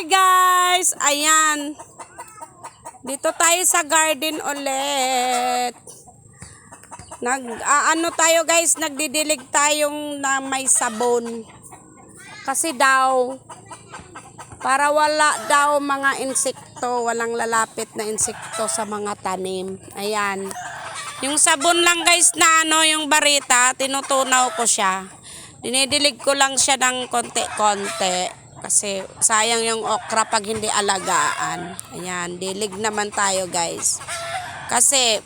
Hi guys! Ayan. Dito tayo sa garden ulit. Nag ah, ano tayo guys, nagdidilig tayong na may sabon. Kasi daw para wala daw mga insekto, walang lalapit na insekto sa mga tanim. Ayan. Yung sabon lang guys na ano, yung barita, tinutunaw ko siya. Dinidilig ko lang siya ng konti-konti. Kasi sayang yung okra pag hindi alagaan. Ayan, dilig naman tayo guys. Kasi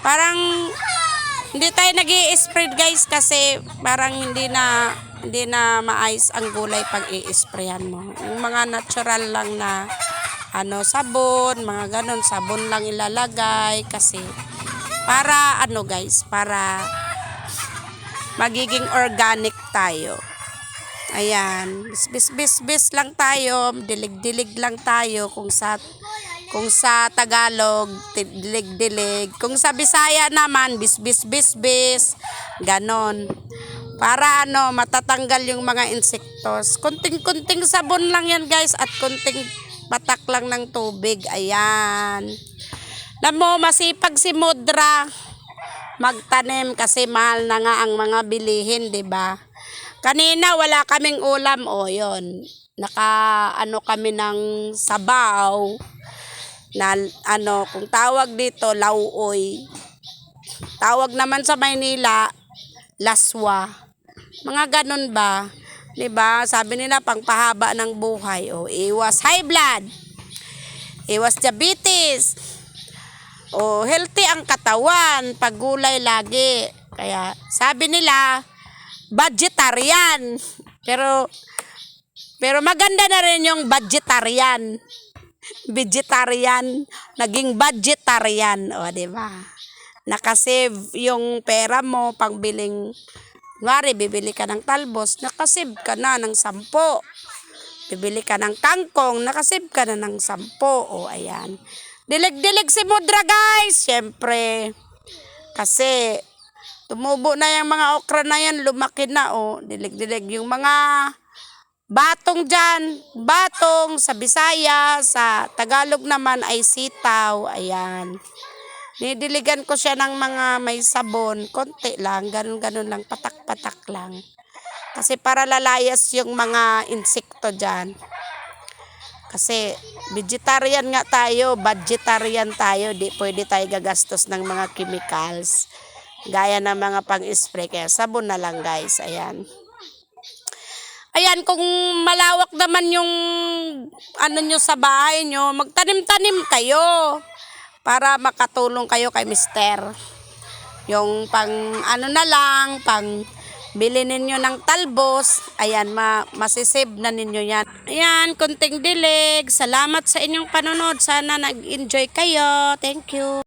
parang hindi tayo nag spread guys kasi parang hindi na hindi na maayos ang gulay pag i-sprayan mo. Yung mga natural lang na ano sabon, mga ganon, sabon lang ilalagay kasi para ano guys, para magiging organic tayo. Ayan, bis bis bis lang tayo, dilig-dilig lang tayo kung sa kung sa Tagalog, dilig-dilig. Kung sa Bisaya naman, bis bis bis bis. Ganon. Para ano, matatanggal yung mga insektos. Kunting-kunting sabon lang yan guys at kunting patak lang ng tubig. Ayan. Alam mo, masipag si Mudra magtanim kasi mahal na nga ang mga bilihin, 'di ba? Kanina wala kaming ulam, o yon. Naka ano kami ng sabaw na ano, kung tawag dito lauoy. Tawag naman sa Maynila laswa. Mga ganun ba? 'Di ba? Sabi nila pangpahaba ng buhay, o iwas high blood. Iwas diabetes. O healthy ang katawan pag gulay lagi. Kaya sabi nila vegetarian. Pero pero maganda na rin yung vegetarian. Vegetarian, naging vegetarian, o di ba? Nakasave yung pera mo pangbiling Ngari, bibili ka ng talbos, nakasave ka na ng sampo. Bibili ka ng kangkong, nakasave ka na ng sampo. O, ayan. Dilig-dilig si Mudra, guys. Siyempre. Kasi, tumubo na yung mga okra na yan, lumaki na, o. Dilig-dilig yung mga batong dyan. Batong sa Bisaya, sa Tagalog naman ay sitaw. Ayan. Nidiligan ko siya ng mga may sabon, konti lang, ganun-ganun lang, patak-patak lang. Kasi para lalayas yung mga insekto dyan. Kasi vegetarian nga tayo, vegetarian tayo, di pwede tayo gagastos ng mga chemicals. Gaya ng mga pang-spray, kaya sabon na lang guys, ayan. Ayan, kung malawak naman yung ano nyo sa bahay nyo, magtanim-tanim kayo para makatulong kayo kay mister. Yung pang ano na lang, pang bili ninyo ng talbos, ayan, ma masisave na ninyo yan. Ayan, kunting dilig. Salamat sa inyong panonood. Sana nag-enjoy kayo. Thank you.